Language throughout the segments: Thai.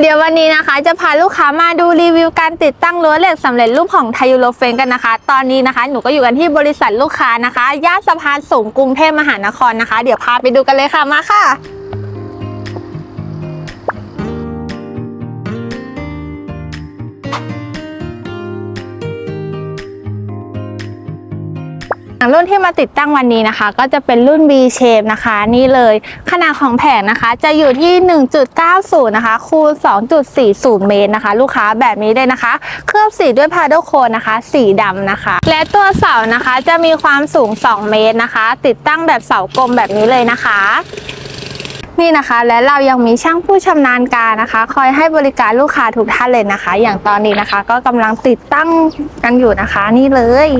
เดี๋ยววันนี้นะคะจะพาลูกค้ามาดูรีวิวการติดตั้งรั้วเหล็กสำเร็จรูปของไทยูโรเฟนกันนะคะ ตอนนี้นะคะหนูก็อยู่กันที่บริษัทลูกค้านะคะย่านสะพานสูงกรุงเทพมหานครนะคะ เดี๋ยวพาไปดูกันเลยค่ะมาค่ะ รุ่นที่มาติดตั้งวันนี้นะคะ ก็จะเป็นรุ่น V shape นะคะ นี่เลยขนาดของแผงนะคะ จะอยู่ที่ 1.90 นะคะ คูณ 2.40 เมตรนะคะ ลูกค้าแบบนี้เลยนะคะ เคลือบสีด้วยพาโดโคนนะคะ สีดำนะคะ และตัวเสานะคะจะมีความสูง 2 เมตรนะคะ ติดตั้งแบบเสากลมแบบนี้เลยนะคะนี่นะคะและเรายังมีช่างผู้ชำนาญการนะคะ คอยให้บริการลูกค้าทุกท่านเลยนะคะ อย่างตอนนี้นะคะ ก็กำลังติดตั้งกันอยู่นะคะ นี่เลย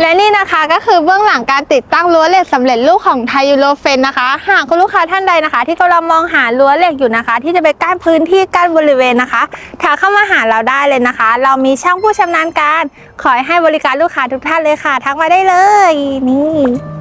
และนี่นะคะก็คือเบื้องหลังการติดตั้งรั้วเหล็กสำเร็จรูปของไทยูโรเฟนนะคะ หากคุณลูกค้าท่านใดนะคะ ที่กำลังมองหารั้วเหล็กอยู่นะคะ ที่จะไปกั้นพื้นที่กั้นบริเวณนะคะถ้าเข้ามาหาเราได้เลยนะคะ เรามีช่างผู้ชำนาญการคอยให้บริการลูกค้าทุกท่านเลยค่ะ ทักมาได้เลยนี่